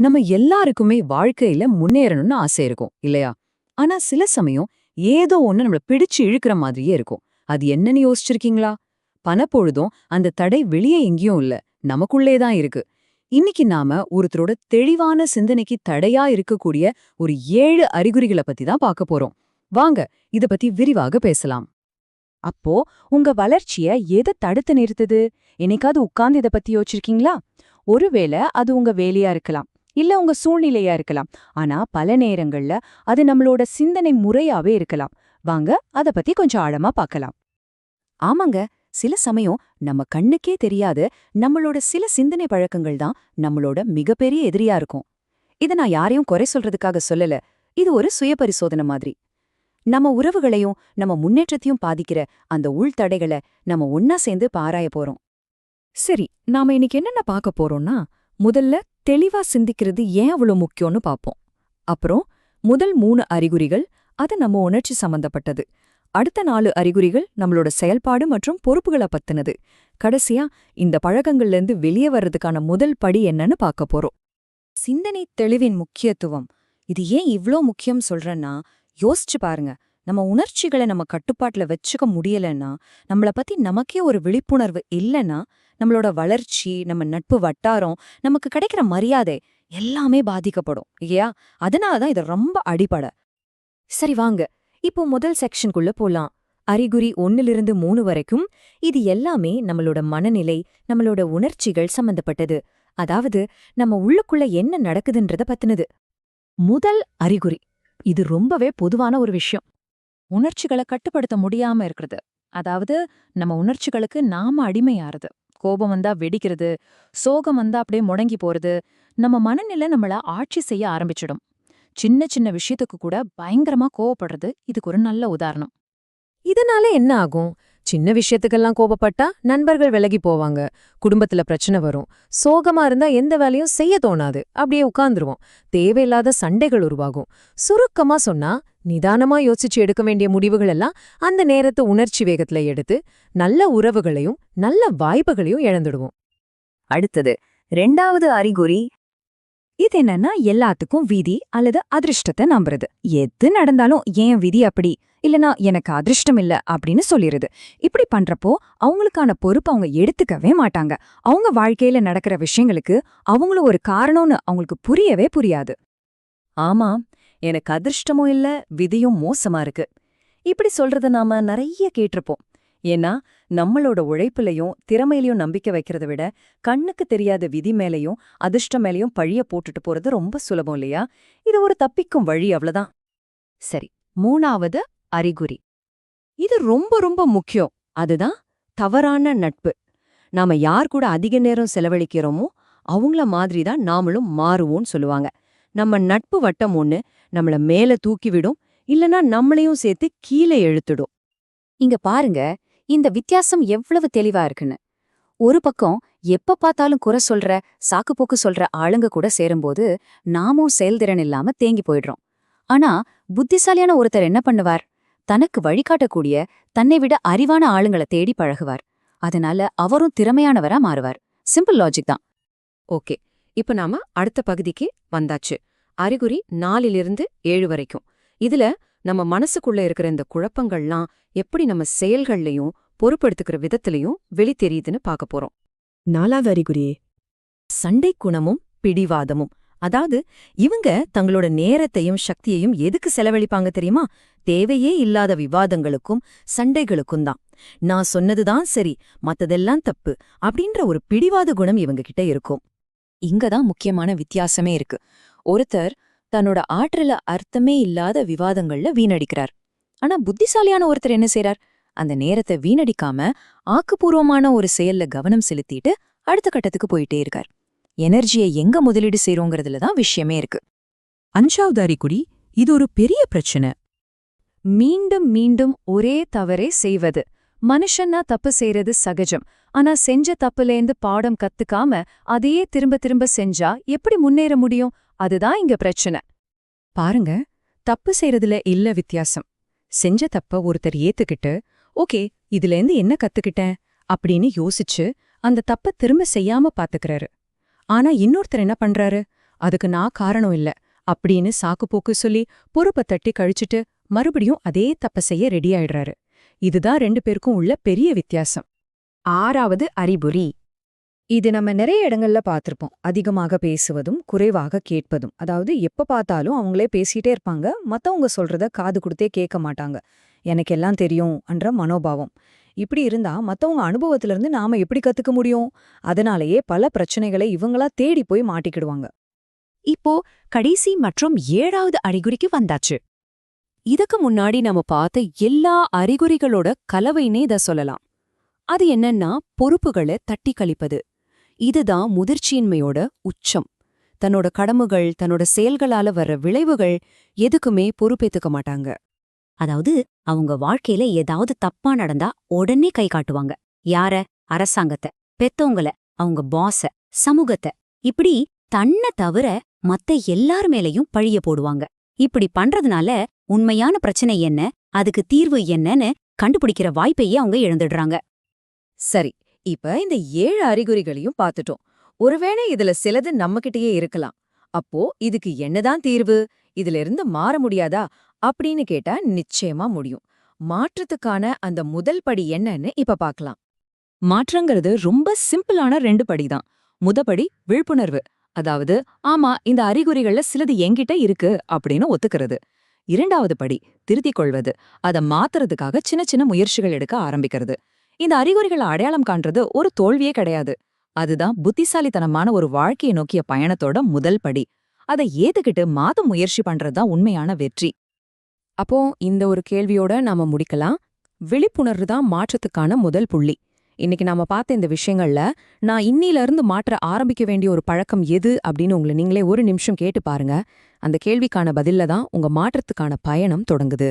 நம்ம எல்லாருக்குமே வாழ்க்கையில முன்னேறணும்னு ஆசை இருக்கும் இல்லையா? ஆனா சில சமயம் ஏதோ ஒண்ணு நம்மள பிடிச்சு இழுக்கிற மாதிரியே இருக்கும். அது என்னன்னு யோசிச்சிருக்கீங்களா? பணப்பொழுதும் அந்த தடை வெளியே எங்கேயும் இல்ல நமக்குள்ளே தான் இருக்கு. இன்னைக்கு நாம ஒருத்தரோட தெளிவான சிந்தனைக்கு தடையா இருக்கக்கூடிய ஒரு ஏழு அறிகுறிகளை பத்தி தான் பார்க்க போறோம். வாங்க இத பத்தி விரிவாக பேசலாம். அப்போ உங்க வளர்ச்சிய எதை தடுத்து நிறுத்துது? என்னைக்காவது உட்கார்ந்து இத பத்தி யோசிச்சிருக்கீங்களா? ஒருவேளை அது உங்க வேலையா இருக்கலாம். இல்ல உங்க சூழ்நிலையா இருக்கலாம். ஆனா பல நேரங்கள்ல அது நம்மளோட சிந்தனை முறையாவே இருக்கலாம். வாங்க அத பத்தி கொஞ்சம் ஆழமா பார்க்கலாம் ஆமாங்க சில சமயம் நம்ம கண்ணுக்கே தெரியாத நம்மளோட சில சிந்தனை பழக்கங்கள் தான் நம்மளோட மிகப்பெரிய எதிரியா இருக்கும். இத நான் யாரையும் குறை சொல்றதுக்காக சொல்லல. இது ஒரு சுயபரிசோதனை மாதிரி. நம்ம உறவுகளையும் நம்ம முன்னேற்றத்தையும் பாதிக்கிற அந்த உள்தடைகளை நம்ம ஒன்னா சேர்ந்து பாராய போறோம். சரி நாம இன்னைக்கு என்னென்ன பார்க்க போறோம்னா முதல்ல தெளிவா சிந்திக்கிறது ஏன் அவ்வளோ முக்கியம்னு பார்ப்போம் அப்புறம் முதல் மூணு அறிகுறிகள் அது நம்ம உணர்ச்சி சம்பந்தப்பட்டது. அடுத்த நாலு அறிகுறிகள் நம்மளோட செயல்பாடு மற்றும் பொறுப்புகளை பத்தினது. கடைசியா இந்த பழக்கங்கள்லேருந்து வெளியே வர்றதுக்கான முதல் படி என்னன்னு பார்க்க போறோம். சிந்தனை தெளிவின் முக்கியத்துவம். இது ஏன் இவ்ளோ முக்கியம் சொல்றேன்னா யோசிச்சு பாருங்க. நம்ம உணர்ச்சிகளை நம்ம கட்டுப்பாட்டுல வச்சுக்க முடியலன்னா நம்மள பத்தி நமக்கே ஒரு விழிப்புணர்வு இல்லைன்னா நம்மளோட வளர்ச்சி நம்ம நட்பு வட்டாரம் நமக்கு கிடைக்கிற மரியாதை எல்லாமே பாதிக்கப்படும் இல்லையா? அதனாலதான் இது ரொம்ப அடிப்பட. சரி வாங்க. இப்போ முதல் செக்ஷனுக்குள்ள போலாம். அறிகுறி ஒன்னிலிருந்து மூணு வரைக்கும் இது எல்லாமே நம்மளோட மனநிலை நம்மளோட உணர்ச்சிகள் சம்பந்தப்பட்டது. அதாவது நம்ம உள்ளுக்குள்ள என்ன நடக்குதுன்றத பத்தினது. முதல் அறிகுறி. இது ரொம்பவே பொதுவான ஒரு விஷயம். உணர்ச்சிகளை கட்டுப்படுத்த முடியாம இருக்கிறது. அதாவது நம்ம உணர்ச்சிகளுக்கு நாம அடிமையாறது. கோபம் வந்தா வெடிக்கிறது சோகம் வந்தா அப்படியே முடங்கி போறது நம்ம மனநிலை நம்மள ஆட்சி செய்ய ஆரம்பிச்சிடும். சின்ன சின்ன விஷயத்துக்கு கூட பயங்கரமா கோவப்படுறது இதுக்கு ஒரு நல்ல உதாரணம். இதனால என்ன ஆகும்? சின்ன விஷயத்துக்கெல்லாம் கோபப்பட்டா நண்பர்கள் விலகி போவாங்க. குடும்பத்துல பிரச்சனை வரும். சோகமா இருந்தா எந்த வேலையும் செய்ய தோணாது. அப்படியே உட்கார்ந்துருவோம். தேவையில்லாத சண்டைகள் உருவாகும். சுருக்கமா சொன்னா நிதானமா யோசிச்சு எடுக்க வேண்டிய முடிவுகள் எல்லாம் அந்த நேரத்தை உணர்ச்சி வேகத்துல எடுத்து நல்ல உறவுகளையும் நல்ல வாய்ப்புகளையும் இழந்துடுவோம். அடுத்தது ரெண்டாவது அறிகுறி இது என்னன்னா எல்லாத்துக்கும் விதி அல்லது அதிர்ஷ்டத்தை நம்புறது. எது நடந்தாலும் ஏன் விதி அப்படி? இல்லனா எனக்கு அதிர்ஷ்டம் இல்ல அப்படின்னு சொல்லிருது. இப்படி பண்றப்போ அவங்களுக்கான பொறுப்பு அவங்க எடுத்துக்கவே மாட்டாங்க. அவங்க வாழ்க்கையில நடக்கிற விஷயங்களுக்கு அவங்களும் ஒரு காரணம்னு அவங்களுக்கு புரியவே புரியாது. ஆமா எனக்கு அதிர்ஷ்டமும் இல்ல விதியும் மோசமா இருக்கு. இப்படி சொல்றத நாம நிறைய கேட்டிருப்போம். ஏன்னா நம்மளோட உழைப்புலயும் திறமையிலயும் நம்பிக்கை வைக்கிறத விட கண்ணுக்கு தெரியாத விதி மேலயும் அதிர்ஷ்டம் மேலயும் பழிய போட்டுட்டு போறது ரொம்ப சுலபம் இல்லையா? இது ஒரு தப்பிக்கும் வழி அவ்வளவுதான் சரி மூணாவது அறிகுறி. இது ரொம்ப ரொம்ப முக்கியம். அதுதான் தவறான நட்பு. நாம யார் கூட அதிக நேரம் செலவழிக்கிறோமோ அவங்கள மாதிரி தான் நாமளும் மாறுவோம்னு சொல்லுவாங்க. நம்ம நட்பு வட்டம் ஒண்ணு நம்மள மேல தூக்கிவிடும் இல்லனா நம்மளையும் சேர்த்து கீழே எழுத்துடும் இங்க பாருங்க இந்த வித்தியாசம் எவ்வளவு தெளிவா இருக்குன்னு. ஒரு பக்கம் எப்ப பார்த்தாலும் குறை சொல்ற சாக்குப்போக்கு சொல்ற ஆளுங்க கூட சேரும்போது நாமும் செயல்திறன் இல்லாம தேங்கி போயிடுறோம். ஆனா புத்திசாலியான ஒருத்தர் என்ன பண்ணுவார்? தனக்கு வழிகாட்டக்கூடிய தன்னை விட அறிவான ஆளுங்கள தேடி பழகுவார். அதனால அவரும் திறமையானவரா மாறுவார். சிம்பிள் லாஜிக் தான். ஓகே. இப்ப நாம அடுத்த பகுதிக்கு வந்தாச்சு. அறிகுறி நாலிலிருந்து ஏழு வரைக்கும். இதுல நம்ம மனசுக்குள்ள இருக்கிற இந்த குழப்பங்கள்லாம் எப்படி நம்ம செயல்கள்லயும் பொறுப்பெடுத்துக்கிற விதத்திலையும் வெளி தெரியுதுன்னு பார்க்க போறோம். நாலாவது அறிகுறியே. சண்டை குணமும் பிடிவாதமும். அதாவது இவங்க தங்களோட நேரத்தையும் சக்தியையும் எதுக்கு செலவழிப்பாங்க தெரியுமா? தேவையே இல்லாத விவாதங்களுக்கும் சண்டைகளுக்கும் தான். நான் சொன்னதுதான் சரி மத்ததெல்லாம் தப்பு அப்படின்ற ஒரு பிடிவாத குணம் இவங்க கிட்ட இருக்கும். இங்கதான் முக்கியமான வித்தியாசமே இருக்கு. ஒருத்தர் தன்னோட ஆற்றல அர்த்தமே இல்லாத விவாதங்கள்ல வீணடிக்கிறார். ஆனா புத்திசாலியான ஒருத்தர் என்ன செய்யறார் அந்த நேரத்தை வீணடிக்காம ஆக்கப்பூர்வமான ஒரு செயல்ல கவனம் செலுத்திட்டு அடுத்த கட்டத்துக்கு போயிட்டே இருக்கார். எனர்ஜியை எங்க முதலீடு செய்றோங்கிறதுல தான் விஷயமே இருக்கு. அஞ்சாவது அறிகுறி இது ஒரு பெரிய பிரச்சனை. மீண்டும் மீண்டும் ஒரே தவறே செய்வது. மனுஷன்னா தப்பு செய்யறது சகஜம். ஆனா செஞ்ச தப்புலேருந்து பாடம் கத்துக்காம அதையே திரும்ப திரும்ப செஞ்சா எப்படி முன்னேற முடியும்? அதுதான் இங்க பிரச்சனை. பாருங்க தப்பு செய்யறதுல இல்ல வித்தியாசம். செஞ்ச தப்ப ஒருத்தர் ஏத்துக்கிட்டு ஓகே இதுலேருந்து என்ன கத்துக்கிட்டேன்? அப்படின்னு யோசிச்சு அந்த தப்ப திரும்ப செய்யாம பாத்துக்கறாரு. ஆனா இன்னொருத்தர் என்ன பண்றாரு? அதுக்கு நான் காரணம் இல்ல அப்படின்னு சாக்குப்போக்கு சொல்லி பொறுப்பை தட்டி கழிச்சிட்டு மறுபடியும் அதே தப்ப செய்ய ரெடி ஆயிடுறாரு. இதுதான் ரெண்டு பேருக்கும் உள்ள பெரிய வித்தியாசம். ஆறாவது அறிபுரி இது நம்ம நிறைய இடங்கள்ல பார்த்துருப்போம். அதிகமாக பேசுவதும் குறைவாக கேட்பதும். அதாவது எப்ப பார்த்தாலும் அவங்களே பேசிட்டே இருப்பாங்க. மத்தவங்க சொல்றத காது கொடுத்தே கேட்க மாட்டாங்க. எனக்கு எல்லாம் தெரியும் என்ற மனோபாவம். இப்படி இருந்தா மத்தவங்க அனுபவத்துல இருந்து நாம எப்படி கத்துக்க முடியும்? அதனாலேயே பல பிரச்சனைகளை இவங்களா தேடி போய் மாட்டிக்கிடுவாங்க. இப்போ கடைசி மற்றும் ஏழாவது அறிகுறிக்கு வந்தாச்சு. இதுக்கு முன்னாடி நம்ம பார்த்த எல்லா அறிகுறிகளோட கலவைன்னே இத சொல்லலாம். அது என்னன்னா பொறுப்புகளை தட்டி கழிப்பது. இதுதான் முதிர்ச்சியின்மையோட உச்சம். தன்னோட கடமைகள் தன்னோட செயல்களால வர்ற விளைவுகள் எதுக்குமே பொறுப்பேத்துக்க மாட்டாங்க. அதாவது அவங்க வாழ்க்கையில ஏதாவது தப்பா நடந்தா உடனே கை காட்டுவாங்க. யார? அரசாங்கத்தை. பெத்தவங்கள. அவங்க பாஸ சமூகத்தை. இப்படி தன்னை தவிர மத்த எல்லார் மேலயும் பழிய போடுவாங்க. இப்படி பண்றதுனால உண்மையான பிரச்சனை என்ன? அதுக்கு தீர்வு என்னன்னு கண்டுபிடிக்கிற வாய்ப்பையே அவங்க இழந்துடுறாங்க. சரி. இப்ப இந்த ஏழு அறிகுறிகளையும் பார்த்துட்டோம். ஒருவேளை இதுல சிலது நம்மகிட்டயே இருக்கலாம். அப்போ இதுக்கு என்னதான் தீர்வு? இதுல இருந்து மாற முடியாதா? அப்படின்னு கேட்டா நிச்சயமா முடியும். மாற்றத்துக்கான அந்த முதல் படி என்னன்னு இப்ப பார்க்கலாம். மாற்றங்கிறது ரொம்ப சிம்பிளான ரெண்டு படிதான். முதபடி விழிப்புணர்வு. அதாவது ஆமா இந்த அறிகுறிகள்ல சிலது என்கிட்ட இருக்கு அப்படின்னு ஒத்துக்கிறது. இரண்டாவது படி திருத்திக் கொள்வது. அதை மாத்துறதுக்காக சின்ன சின்ன முயற்சிகள் எடுக்க ஆரம்பிக்கிறது. இந்த அறிகுறிகளை அடையாளம் காண்றது ஒரு தோல்வியே கிடையாது. அதுதான் புத்திசாலித்தனமான ஒரு வாழ்க்கையை நோக்கிய பயணத்தோட முதல் படி. அதை ஏத்துக்கிட்டு மாதம் முயற்சி பண்றதுதான் உண்மையான வெற்றி. அப்போ இந்த ஒரு கேள்வியோட நாம முடிக்கலாம். விழிப்புணர்வு தான் மாற்றத்துக்கான முதல் புள்ளி. இன்னைக்கு நாம பார்த்த இந்த விஷயங்கள்ல நான் இன்னில இருந்து மாற்ற ஆரம்பிக்க வேண்டிய ஒரு பழக்கம் எது அப்படின்னு உங்களை நீங்களே ஒரு நிமிஷம் கேட்டு பாருங்க. அந்த கேள்விக்கான பதில்ல தான் உங்க மாற்றத்துக்கான பயணம் தொடங்குது.